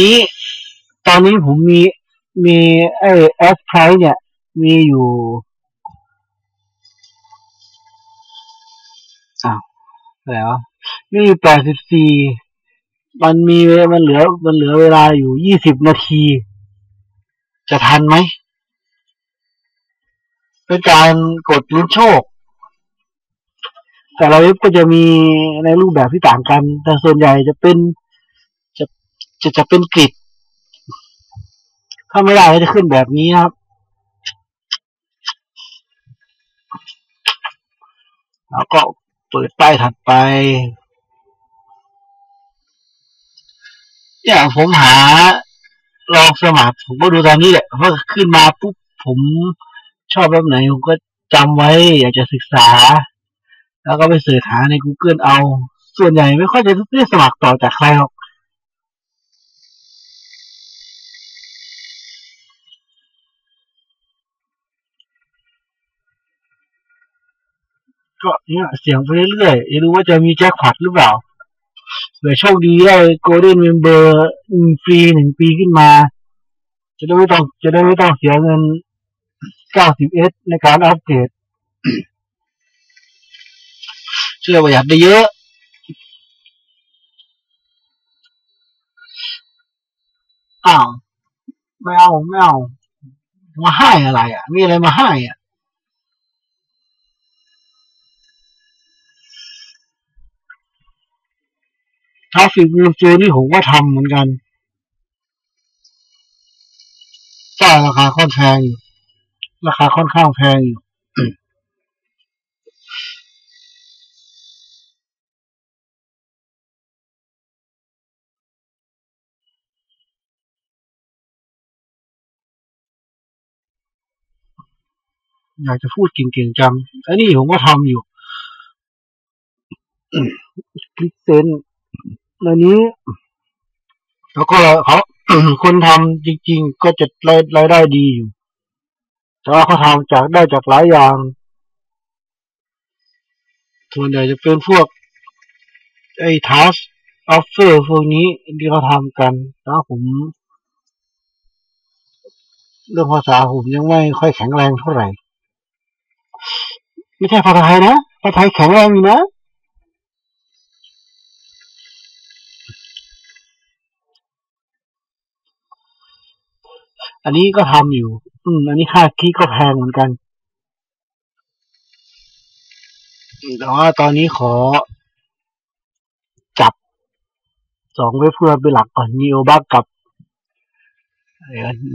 นี้ตอนนี้ผมมีมีไอแอสไพร์เนี่ย มีอยู่อ้าวอะไรวะมีอยู่แปดสิบสี่มันมีมันเหลือ มันเหลือเวลาอยู่ยี่สิบนาที จะทันไหมเป็นการกดลุ้นโชค แต่ละเว็บก็จะมีในรูปแบบที่ต่างกัน แต่ส่วนใหญ่จะเป็น จะจะเป็นกริดถ้าไม่ได้ก็จะขึ้นแบบนี้ครับ แล้วก็เปิดป้ายถัดไป อย่างผมหาลองสมัครผมก็ดูตอนนี้แหละว่าขึ้นมาปุ๊บผมชอบแบบไหนผมก็จำไว้ อยากจะศึกษา แล้วก็ไปเสิร์ชหาใน Google เอา ส่วนใหญ่ไม่ค่อยจะได้สมัครต่อจากใครหรอก ก็เนี่ยเสียงไปเรื่อยๆไม่รู้ว่าจะมีแจ็คพอตหรือเปล่าเผื่อโชคดีได้โกลเด้นเมมเบอร์ฟรีหนึ่งปีขึ้นมา จะได้ไม่ต้องจะได้ไม่ต้องเสียเงิน 90s ในการอัปเดตเชื่อประหยัดได้เยอะ อ้าวไม่เอาไม่เอามาให้อะไรอะ มีอะไรมาให้อะ ทราฟิกมูลจูนี่ผมก็ทำเหมือนกันก็ราคาค่อนแพงอยู่ ราคาค่อนข้างแพงอยู่อยากจะพูดเก่งๆจังไอ้นี่ผมก็ทำอยู่คลิกเซน อันนี้ แล้วก็เขาคนทำจริง ๆ ก็จะรายรายได้ดีอยู่แต่ว่าเขาทำจากได้จากหลายอย่าง ส่วนใหญ่จะเป็นพวกไอ้ทัสออฟเฟอร์พวกนี้ที่เขาทำกันแล้วผม เรื่องภาษาผมยังไม่ค่อยแข็งแรงเท่าไหร่ ไม่ใช่ภาษาไทยนะภาษาไทยแข็งแรงอยู่นะ อันนี้ก็ทำอยู่ อืม อันนี้ค่าคีย์ก็แพงเหมือนกันแต่ว่าตอนนี้ขอจับสองเว็บเพื่อเป็นหลักก่อน n e o b u g กับ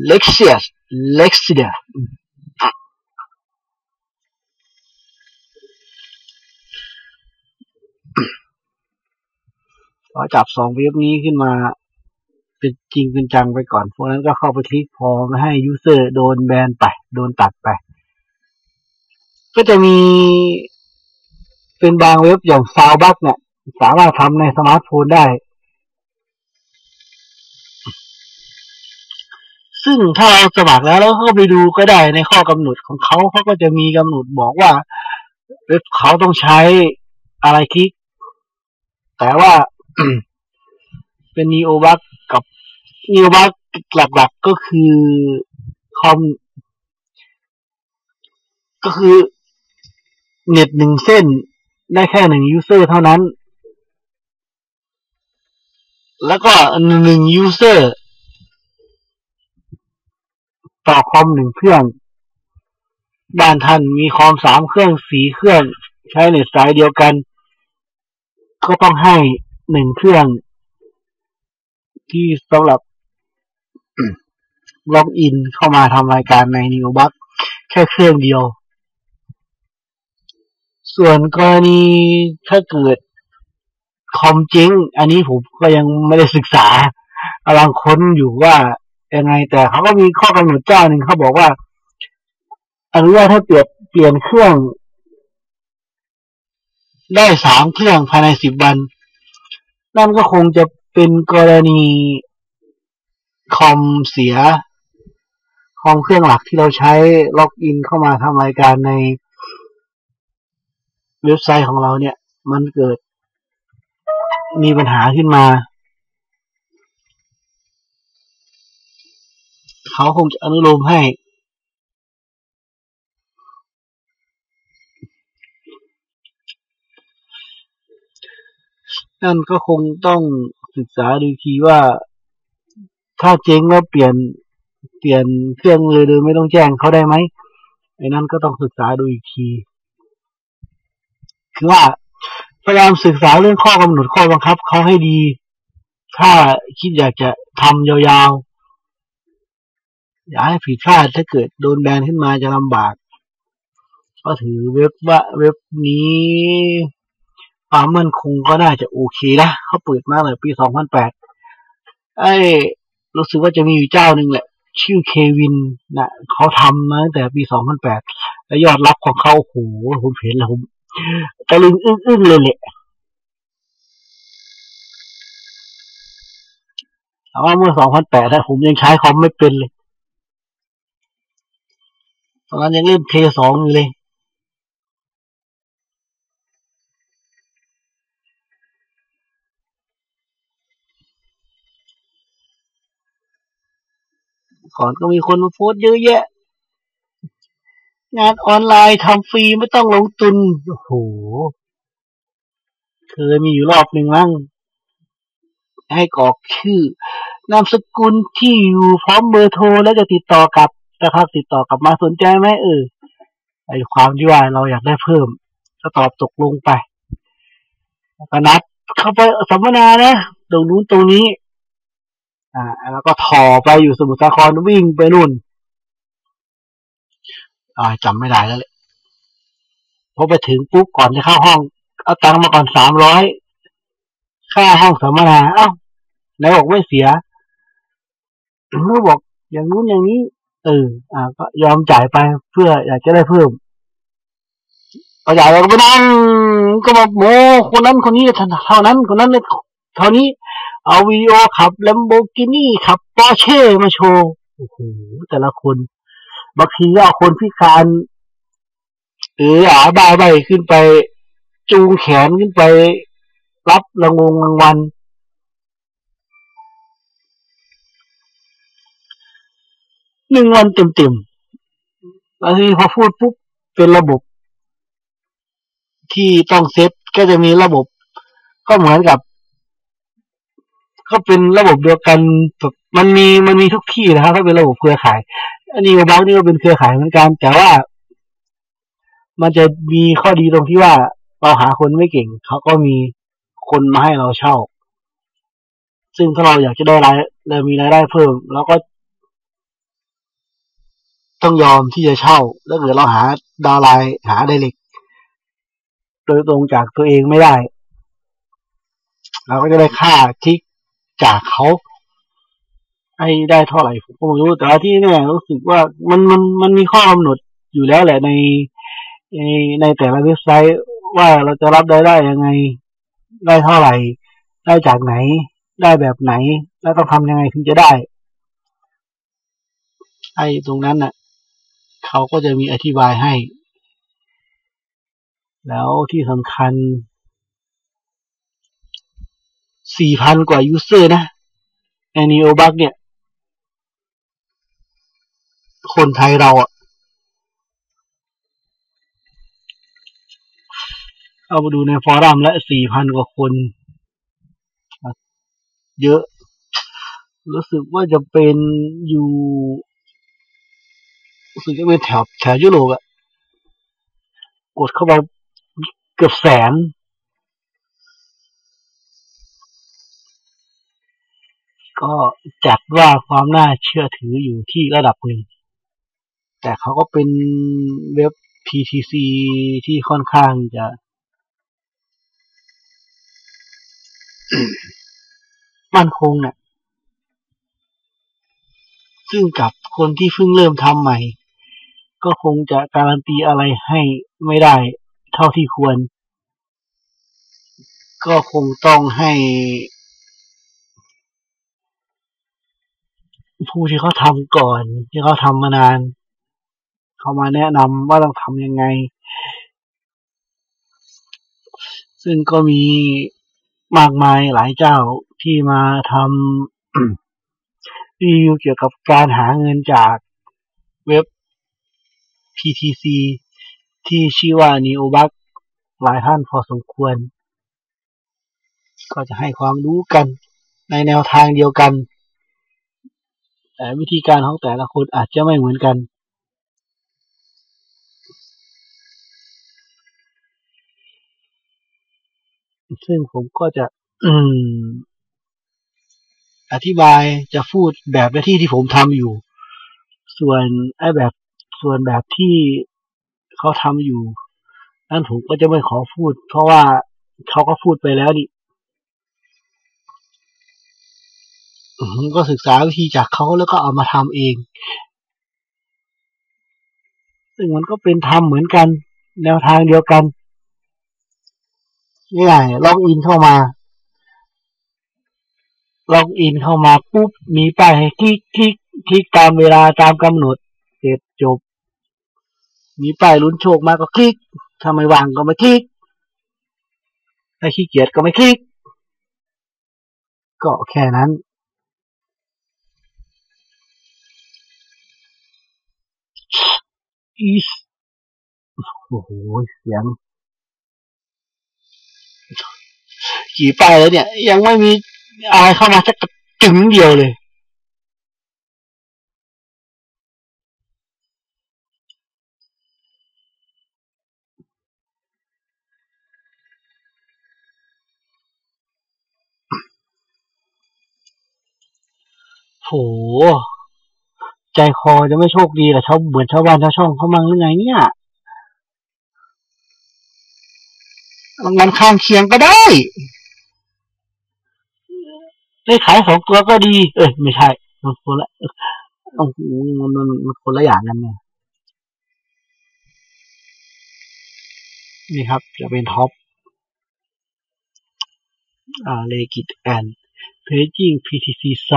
Lexius Lexia ขอจับสองเว็บนี้ขึ้นมา เป็นจริงเป็นจังไปก่อน พวกนั้นก็เข้าไปคลิกพอม่ให้ยูเซอร์โดนแบนไป โดนตัดไป ก็จะมีเป็นบางเว็บอย่างซาวบักเนี่ย สามารถทำในสมาร์ทโฟนได้ ซึ่งถ้าเราสมัครแล้วแล้วเข้าไปดูก็ได้ในข้อกำหนดของเขาเขาก็จะมีกำหนดบอกว่า เว็บเขาต้องใช้อะไรคลิก แต่ว่าเป็น Neo b u g กั กับ Neo b u g หลักๆก็คือคอมก็คือเน็ตหนึ่งเส้นได้แค่หนึ่งยูเซอร์เท่านั้น แล้วก็หนึ่งยูเซอร์ต่อคอมหนึ่งเครื่อง บ้านท่านมีคอมสามเครื่องสีเครื่อง ใช้เน็ตสายเดียวกัน ก็ต้องให้หนึ่งเครื่อง ที่สำหรับล็อกอินเข้ามาทำรายการใน n e o b u g แค่เครื่องเดียว ส่วนกรณีถ้าเกิดคอมจริง อันนี้ผมก็ยังไม่ได้ศึกษากำลังค้นอยู่ว่ายังไง แต่เขาก็มีข้อกำหนดเจ้าหนึ่งเขาบอกว่าอนุญาตให้เปลี่ยนเปลี่ยนเครื่อง ได้สามเครื่องภายในสิบวัน นั่นก็คงจะ เป็นกรณีคอมเสีย คอมเครื่องหลักที่เราใช้ล็อกอินเข้ามาทำรายการในเว็บไซต์ของเราเนี่ย มันเกิดมีปัญหาขึ้นมา เขาคงจะอนุโลมให้ นั่นก็คงต้อง ศึกษาดูทีว่า ถ้าเจ๊งแล้วเปลี่ยนเปลี่ยนเครื่องเลยโดยไม่ต้องแจ้งเขาได้ไหมไอ้นั่นก็ต้องศึกษาดูอีกที คือว่าพยายามศึกษาเรื่องข้อกำหนดข้อบังคับเขาให้ดี ถ้าคิดอยากจะทำยาวๆ อย่าให้ผิดพลาดถ้าเกิดโดนแบนขึ้นมาจะลำบาก ก็ถือเว็บว่าเว็บนี้ ความมั่นคงก็น่าจะโอเคนะเขาเปิดมาเลยปีสองพันแปดไอ้รู้สึกว่าจะมีอยู่เจ้าหนึ่งแหละ ชื่อเควินนะเขาทำมาตั้งแต่ปีสองพันแปดแล้วยอดรับของเขาโหผมเห็นแล้วผมตะลึงอึ้งๆเลยแหละแต่ว่าเมื่อสองพันแปดนะผมยังใช้คอมไม่เป็นเลย ตอนนั้นยังเล่นเพย์สองอยู่เลย ก่อนก็มีคนมาโพสเยอะแยะ งานออนไลน์ทำฟรีไม่ต้องลงทุนโอ้โหเคยมีอยู่รอบหนึ่งมั้งให้กรอกชื่อนามสกุลที่อยู่พร้อมเบอร์โทรแล้วจะติดต่อกับนะครับ ติดต่อกลับมาสนใจไหมเออไอความที่ว่าเราอยากได้เพิ่ม ก็ตอบตกลงไปก็นัดเข้าไปสัมมนานะตรงนู้นตรงนี้ อ่า แล้วก็ถอไปอยู่สมุทรสาครวิ่งไปนู่น อ่าจำไม่ได้แล้วเลยพอไปถึงปุ๊บก่อนจะเข้าห้อง เอาตังค์มาก่อนสามร้อยค่าห้องสัมมนาเอ้าไหนบอกไม่เสียเมื่อบอกอย่างนู้นอย่างนี้ เออ อ่า ก็ยอมจ่ายไปเพื่ออยากจะได้เพิ่มพอจ่ายเราก็ไปนั่งก็มาโมคนนั้นคนนี้เท่านั้นคนนั้นเท่านี้ เอาวีโอขับลัมโบกินี่ขับปอร์เช่มาโชว์ โอ้โห แต่ละคน บางทีก็เอาคนพิการ เอออาบาใบขึ้นไป จูงแขนขึ้นไป รับรางวงรางวัลหนึ่งวันเต็มๆแล้วทีพอพูดปุ๊บเป็นระบบ ที่ต้องเซตก็จะมีระบบ ก็เหมือนกับ ก็เป็นระบบเดียวกันมันมีมันมีทุกที่นะครับถ้าเป็นระบบเครือข่าย อันนี้บางนี่ก็เป็นเครือข่ายเหมือนกันแต่ว่า มันจะมีข้อดีตรงที่ว่าเราหาคนไม่เก่งเขาก็มีคนมาให้เราเช่า ซึ่งถ้าเราอยากจะได้รายเรามีรายได้เพิ่มเราก็ ต้องยอมที่จะเช่า แล้วเกิดเราหาดาวไลน์หาไดเล็กโดยตรงจากตัวเองไม่ได้ เราก็จะได้ค่าทิก จากเขาให้ได้เท่าไหร่ผมก็ไม่รู้แต่ว่าที่เนี่ยรู้สึกว่ามันมันมันมีข้อกำหนดอยู่แล้วแหละในในในแต่ละเว็บไซต์ว่าเราจะรับได้ได้ยังไง ได้เท่าไหร่ ได้จากไหน ได้แบบไหน แล้วต้องทำยังไงถึงจะได้ ไอ้ตรงนั้นน่ะ เขาก็จะมีอธิบายให้ แล้วที่สำคัญ สี่พันกว่ายูเซอร์นะแอนิโอบักเนี่ย คนไทยเราอะเอามาดูในฟอรัมและสี่พันกว่าคน เยอะ รู้สึกว่าจะเป็นอยู่รู้สึกจะเป็นแถวแถวยุโรปอะกดเข้าไปเกือบแสน ก็จัดว่าความน่าเชื่อถืออยู่ที่ระดับหนึ่ง แต่เขาก็เป็นเว็บ PTC ที่ค่อนข้างจะมั่นคงเนี่ยซึ่งกับคนที่เพิ่งเริ่มทำใหม่ ก็คงจะการันตีอะไรให้ไม่ได้เท่าที่ควร ก็คงต้องให้ ผู้ที่เขาทำก่อน ที่เขาทำมานาน เขามาแนะนำว่าต้องทำยังไง ซึ่งก็มีมากมายหลายเจ้าที่มาทำรีวิวเกี่ยวกับการหาเงินจากเว็บ PTC ที่ชื่อว่า Neobuck หลายท่านพอสมควร ก็จะให้ความรู้กันในแนวทางเดียวกัน แต่วิธีการของแต่ละคนอาจจะไม่เหมือนกัน ซึ่งผมก็จะอธิบายจะพูดแบบหน้าที่ที่ผมทำอยู่ ส่วนไอ้แบบส่วนแบบที่เขาทำอยู่นั่นผมก็จะไม่ขอพูด เพราะว่าเขาก็พูดไปแล้วดิผม ก็ศึกษาวิธีจากเขาแล้วก็เอามาทำเอง ซึ่งมันก็เป็นทำเหมือนกัน แนวทางเดียวกันง่ายล็อกอินเข้ามาล็อกอินเข้ามาปุ๊บมีป้ายให้คลิกคลิกคลิกตามเวลาตามกำหนดเสร็จจบ มีป้ายลุ้นโชคมาก็คลิกถ้าไม่ว่างก็ไม่คลิกถ้าขี้เกียจก็ไม่คลิก ก็แค่นั้น อีสโอ้โหเสียงกี่ป้ายแล้วเนี่ย ยังไม่มีอะไรเข้ามาสักจึงเดียวเลย โห ใจคอจะไม่โชคดีกับชาวเหมือนชาวบ้านชาวช่องเขามั่งหรือไงเนี่ยรางวัลข้างเคียงก็ได้ ได้ขายสองตัวก็ดี เอ้ยไม่ใช่มันคนละโอ้โหมันมันคนละอย่างกันเนี่ยนี่ครับ จะเป็นท็อปอ่าเลกิตแอนเพจจิ้ง PTC ไซ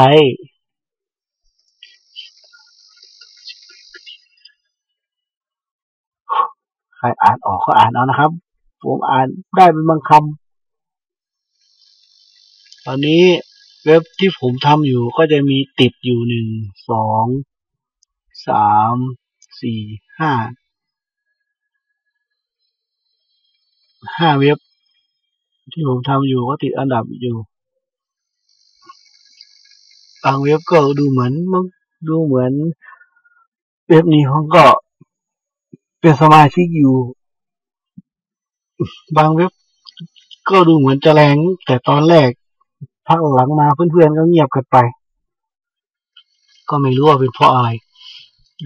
ใครอ่านออกก็อ่านเอานะครับ ผมอ่านได้เป็นบางคำตอนนี้เว็บที่ผมทำอยู่ก็จะมีติดอยู่หนึ่งสองสามสี่ห้าห้าเว็บ ที่ผมทำอยู่ก็ติดอันดับอยู่บางเว็บก็ดูเหมือนดูเหมือน เว็บนี้เขาก็ เป็นสมาชิกอยู่ บางเว็บก็ดูเหมือนจะแรง แต่ตอนแรกพักหลังมาเพื่อนๆก็เงียบกันไป ก็ไม่รู้ว่าเป็นเพราะอะไร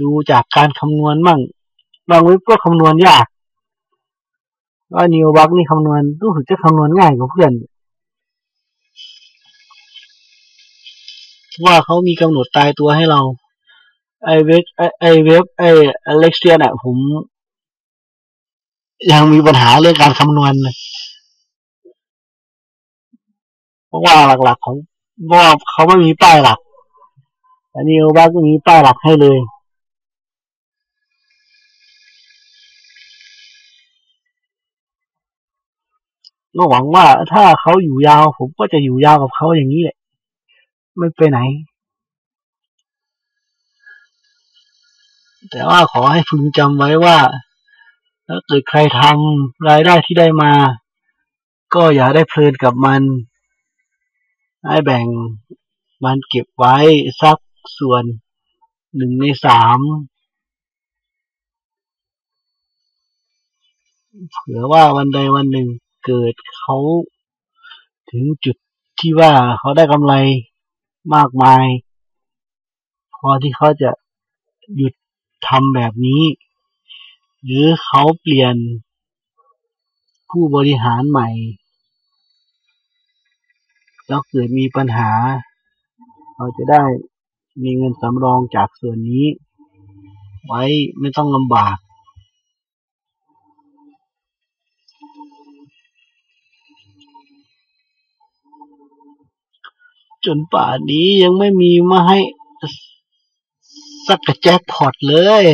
ดูจากการคำนวณมั่ง บางเว็บก็คำนวณยากว่านิวบักนี่คำนวณรู้สึกจะคำนวณง่ายกว่าเพื่อน ว่าเขามีกำหนดตายตัวให้เรา ไอเว็บไอเว็บไอเล็กเซียน่ะ ผม ยังมีปัญหาเรื่องการคำนวณเลยราะว่าหลักๆของว่าเขาไม่มีป้ายหลัก อันนี้บ้าก็มีป้ายหลักให้เลยก็หวังว่าถ้าเขาอยู่ยาว ผมก็จะอยู่ยาวกับเขาอย่างนี้แหละ ไม่ไปไหน แต่ว่าขอให้พึงจำไว้ว่า ถ้าเกิดใครทำรายได้ที่ได้มา ก็อย่าได้เพลินกับมัน ให้แบ่งมันเก็บไว้สักส่วนหนึ่งในสามเผื่อว่าวันใดวันหนึ่งเกิดเขาถึงจุดที่ว่าเขาได้กำไรมากมาย พอที่เขาจะหยุด ทำแบบนี้ หรือเขาเปลี่ยนผู้บริหารใหม่ แล้วเกิดมีปัญหา เราจะได้มีเงินสำรองจากส่วนนี้ ไว้ไม่ต้องลำบาก จนป่านนี้ยังไม่มีมาให้ สักกระแจ็คพอตเลย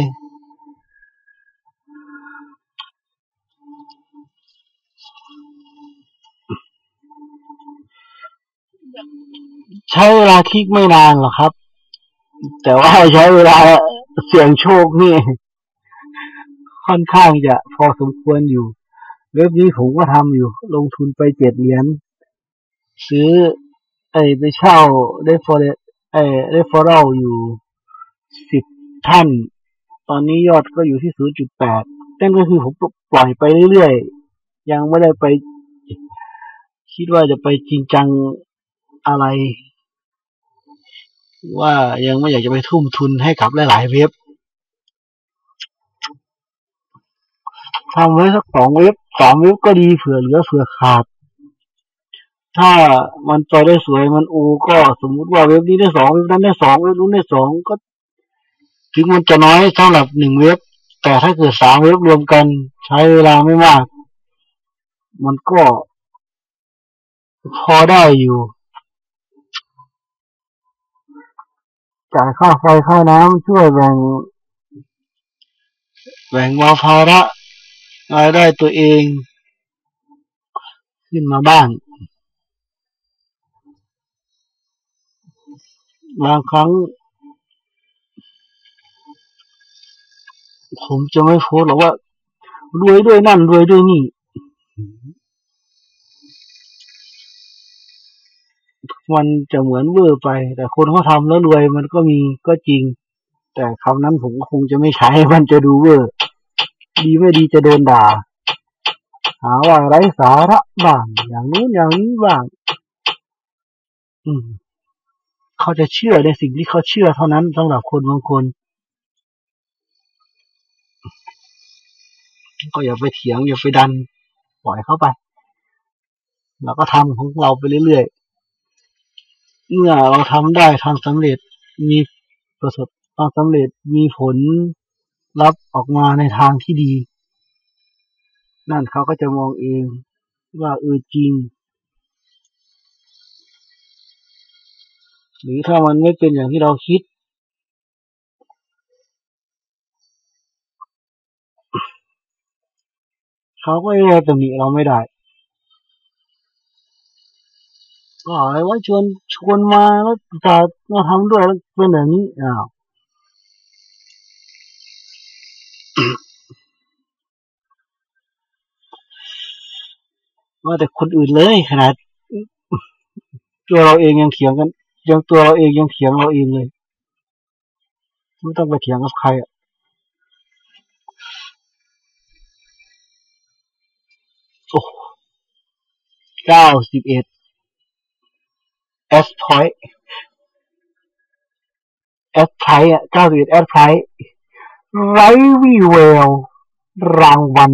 ใช้เวลาคลิกไม่นานหรอกครับ แต่ว่าใช้เวลาเสี่ยงโชคนี่ ค่อนข้างจะพอสมควรอยู่ เว็บนี้ผมก็ทำอยู่ ลงทุนไปเจ็ดเหรียญซื้อ ไอไปเช่าได้ฟอร์ไอได้ฟอร์เรอยู่ สิบท่าน ตอนนี้ยอดก็อยู่ที่ศูนย์จุดแปดนั่นก็คือผมปล่อยไปเรื่อยๆ ยังไม่ได้ไป คิดว่าจะไปจริงจังอะไร ว่ายังไม่อยากจะไปทุ่มทุนให้กับหลายๆเว็บทำไว้สักสองเว็บสามเว็บก็ดีเผื่อเหลือเผื่อขาด ถ้ามันไปได้สวยมันอูก็สมมุติว่าเว็บนี้ได้สองเว็บนั้นได้สองเว็บนู้นได้สองก็ ถึงมันจะน้อยสำหรับหนึ่งเว็บ แต่ถ้าเกิดสามเว็บรวมกันใช้เวลาไม่มาก มันก็พอได้อยู่ จ่ายค่าไฟค่าน้ำช่วยแบ่ง แบ่งเบาภาระรายได้ตัวเอง ขึ้นมาบ้างบางครั้ง ผมจะไม่โพสหรอกว่า รวยด้วยนั่นรวยด้วยนี่ มันจะเหมือนเวอร์ไป แต่คนเขาทำแล้วรวยมันก็มีก็จริง แต่คำนั้นผมก็คงจะไม่ใช้มันจะดูเวอร์ ดีไม่ดีจะโดนด่า หาว่าไร้สาระบ้างอย่างนู้นอย่างนี้บ้างอืมเขาจะเชื่อในสิ่งที่เขาเชื่อเท่านั้นสำหรับคนบางคน ก็อย่าไปเถียงอย่าไปดัน ปล่อยเข้าไปแล้วก็ทำของเราไปเรื่อยๆ เมื่อเราทำได้ทำสำเร็จมีประสบความสำเร็จมีผลลัพธ์ออกมาในทางที่ดี นั่นเขาก็จะมองเองว่าเออจริง หรือถ้ามันไม่เป็นอย่างที่เราคิด เขาก็จะตำหนิเราไม่ได้ก็อะไรว่าชวนชวนมาแล้วจะมาทำด้วยแล้วเป็นแบบนี้อ้าวว่าแต่คนอื่นเลยขนาดตัวเราเองยังเถียงกัน ยังตัวเราเองยังเถียงเราเองเลยไม่ต้องไปเถียงกับใครอะโอ้ เก้าสิบเอ็ด S point S price อะเก้าสิบเอ็ด S price ไรวีเวลรางวัล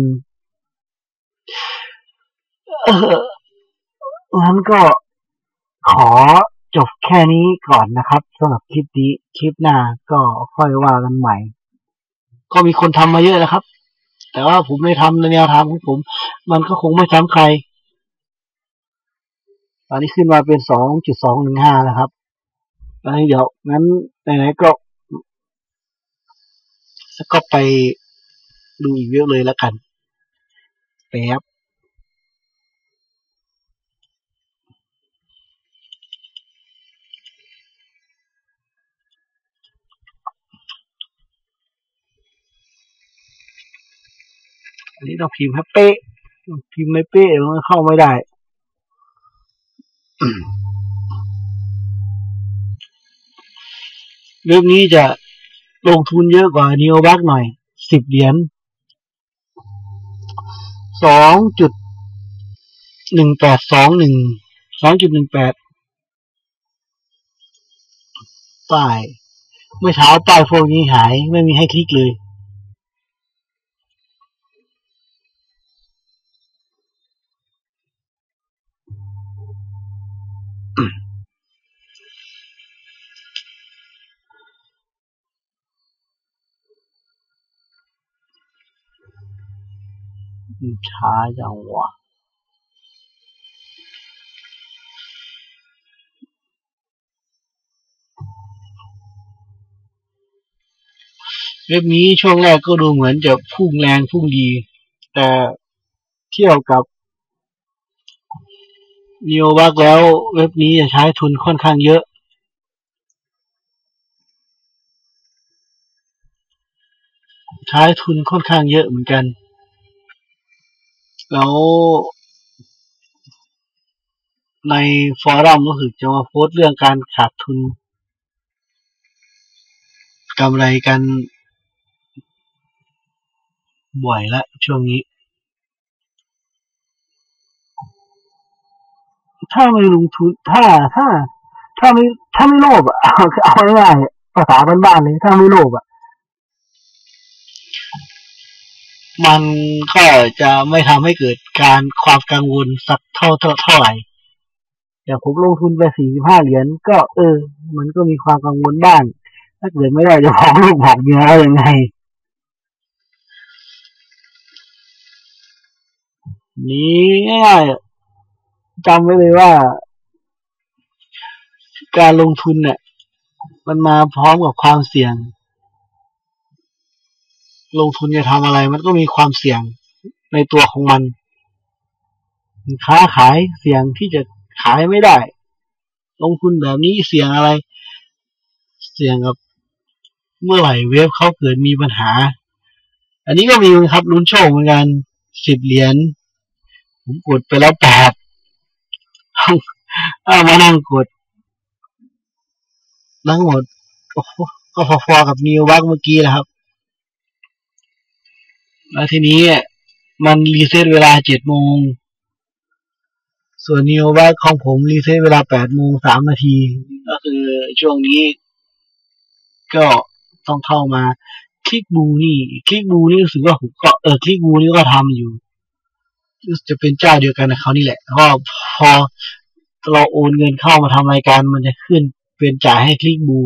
เอองั้นก็ขอจบแค่นี้ก่อนนะครับสำหรับคลิปนี้ คลิปหน้าก็ค่อยว่ากันใหม่ ก็มีคนทำมาเยอะแล้วครับ แต่ว่าผมไม่ทำในแนวทางของผม มันก็คงไม่ซ้ำใคร ตอนนี้ขึ้นมาเป็นสองจุดสองหนึ่งห้านะครับตอนนี้เดี๋ยวงั้นไหนๆก็ก็ไปดูอีกเยอะเลยแล้วกันแป๊บ อันนี้ต้องพิมพ์ให้เป๊ะพิมพ์ไม่เป๊ะมันเข้าไม่ได้เรื่องนี้จะลงทุนเยอะกว่านิโอบักหน่อยสิบเหรียญสองจุดหนึ่งแปดสองหนึ่งสองจุดหนึ่งแปดป้าย เมื่อเช้าป้ายพวกนี้หายไม่มีให้คลิกเลย ช้าจังวะเว็บนี้ช่วงแรกก็ดูเหมือนจะพุ่งแรงพุ่งดี แต่เที่ยวกับ n e ว w a กแล้วเว็บนี้จะใช้ทุนค่อนข้างเยอะ ใช้ทุนค่อนข้างเยอะเหมือนกัน แล้ว ในฟอรัมก็คือจะมาโพสเรื่องการขาดทุนกำไรกัน บ่อยละช่วงนี้ ถ้าไม่ลงทุน ถ้าถ้า ถ้าไม่ถ้าไม่โลภอะเอาเอาง่ายๆภาษาบ้านๆเลยถ้าไม่โลภอะมันก็จะไม่ทำให้เกิดการความกังวลสักเท่าเท่าเท่าไหร่อย่างผมลงทุนไปสี่สิบห้าเหรียญก็ เออ มันก็มีความกังวลบ้างถ้าเกิดไม่ได้จะบอกลูกบอกเมียว่ายังไงนี้ง่ายๆ จำไว้เลยว่า การลงทุนเนี่ยมันมาพร้อมกับความเสี่ยง ลงทุนจะทำอะไร มันก็มีความเสี่ยงในตัวของมัน ค้าขายเสี่ยงที่จะขายไม่ได้ ลงทุนแบบนี้เสี่ยงอะไร เสี่ยงกับ เมื่อไหร่เว็บเขาเกิดมีปัญหา อันนี้ก็มีครับลุ้นโชคเหมือนกันสิบเหรียญผมกดไปแล้วแปด เอามานั่งกดทั้งหมดก็พอๆกับนิววักเมื่อกี้นะครับ แล้วทีนี้มันรีเซ็ตเวลาเจ็ดโมง ส่วนนิววักของผมรีเซ็ตเวลาแปดโมงสามนาที ก็คือช่วงนี้ ก็ต้องเข้ามา คลิกบูนี่ คลิกบูนี่รู้สึกว่าผมก็เออคลิกบูนี่ก็ทำอยู่ จะเป็นเจ้าเดียวกันกับเขานี่แหละก็พอเราโอนเงินเข้ามาทำรายการมันจะขึ้นเป็นจ่ายให้คลิกบู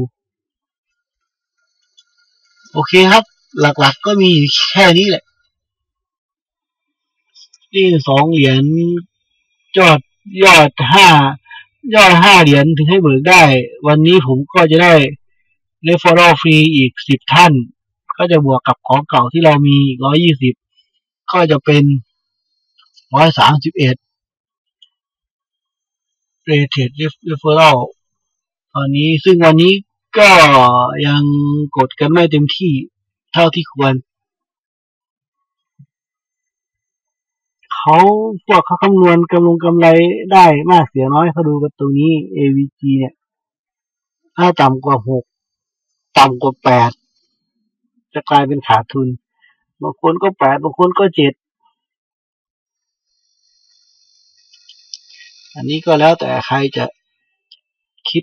โอเคครับ หลักๆกก็มีแค่นี้แหละ นี่สองเหรียญยอดยอดห้ายอดห้าเหรียญถึงให้เบิกได้ วันนี้ผมก็จะได้เรฟเฟอร์ฟรีอีกสิบท่าน ก็จะบวกกับของเก่าที่เรามีร้อยยี่สิบก็จะเป็น ร้อยสามสิบเอ็ดเรเทดเรฟเฟอรัลตอนนี้ซึ่งวันนี้ก็ยังกดกันไม่เต็มที่เท่าที่ควร เขาพวกเขาคำนวณกำลงกำไรได้มากเสียน้อยเขาดูกันตรงนี้ AVG เนี่ย ถ้าต่ำกว่าหกต่ำกว่าแปดจะกลายเป็นขาดทุน บางคนก็แปดบางคนก็เจ็ด อันนี้ก็แล้วแต่ใครจะคิด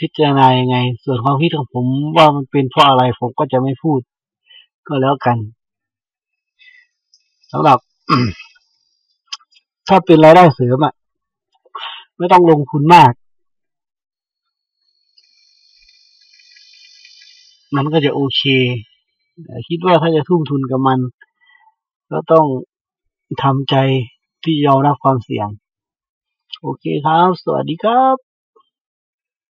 พิจารณายังไง ส่วนความคิดของผมว่ามันเป็นเพราะอะไรผมก็จะไม่พูด ก็แล้วกันสำหรับถ้าเป็นรายได้เสริมอะ ไม่ต้องลงทุนมาก มันก็จะโอเค คิดว่าถ้าจะทุ่มทุนกับมัน ก็ต้องทำใจที่ยอมรับความเสี่ยง โอเคครับ สวัสดีครับ